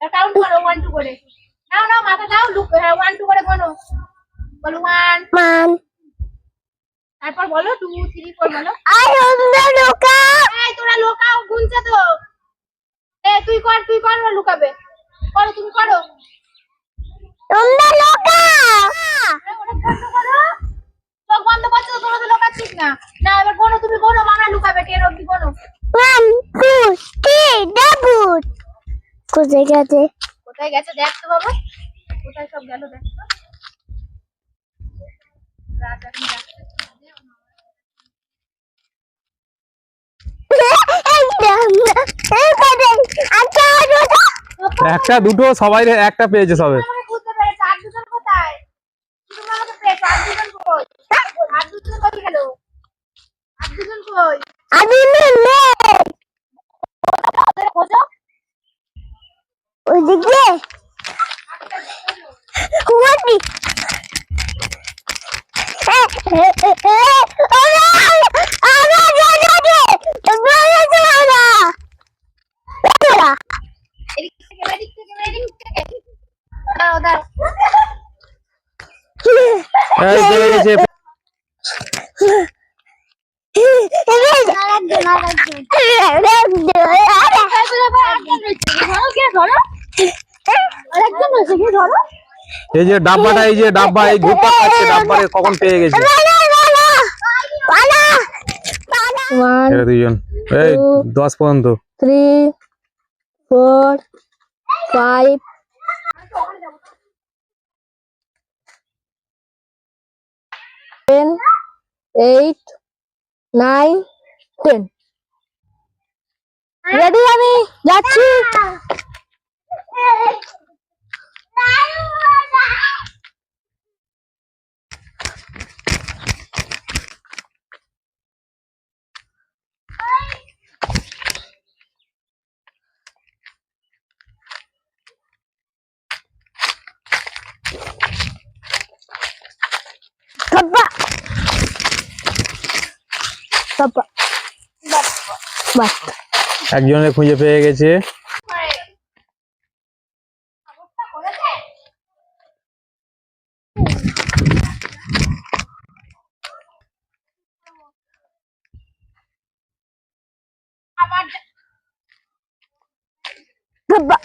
Count করো one two করে। নাও নাও মাথা দাও লুক হ্যাঁ ওয়ান টু করে গোনো বলো ওয়ান মান তারপর বলো টু থ্রি ফোর বলো। আর অন্য লোকা এই তোরা লোকাও গুনছে তো। এ তুই কর তুই কর ওরা লুকাবে। করো তুমি করো। অন্য লোকা চোখ বন্ধ করছ তো তোরা তো লোকাচ্ছিস না। না এবার গোনো তুমি গোনো মামা লুকাবে টেন অব্দি গোনো ওয়ান টু থ্রি ডাবল কোথায় গেছে কোথায় গেছে দেখ তো বাবা। কোথায় সব গেল দেখ তো। একটা দুটো সবাই একটা পেয়েছে সবে। আমাকে কুমারটি এই যে ডাব্বাটা এই যে ডাব্বা এই ঘুরপাক খাচ্ছে ডাব্বারে কখন পেয়ে গেছে? এরা দুইজন। এই দশ পর্যন্ত। Three four five ten eight nine ten ready আমি? যাচ্ছি। Papa. Papa. বাস একজনের খুঁজে পেয়ে গেছে আবার.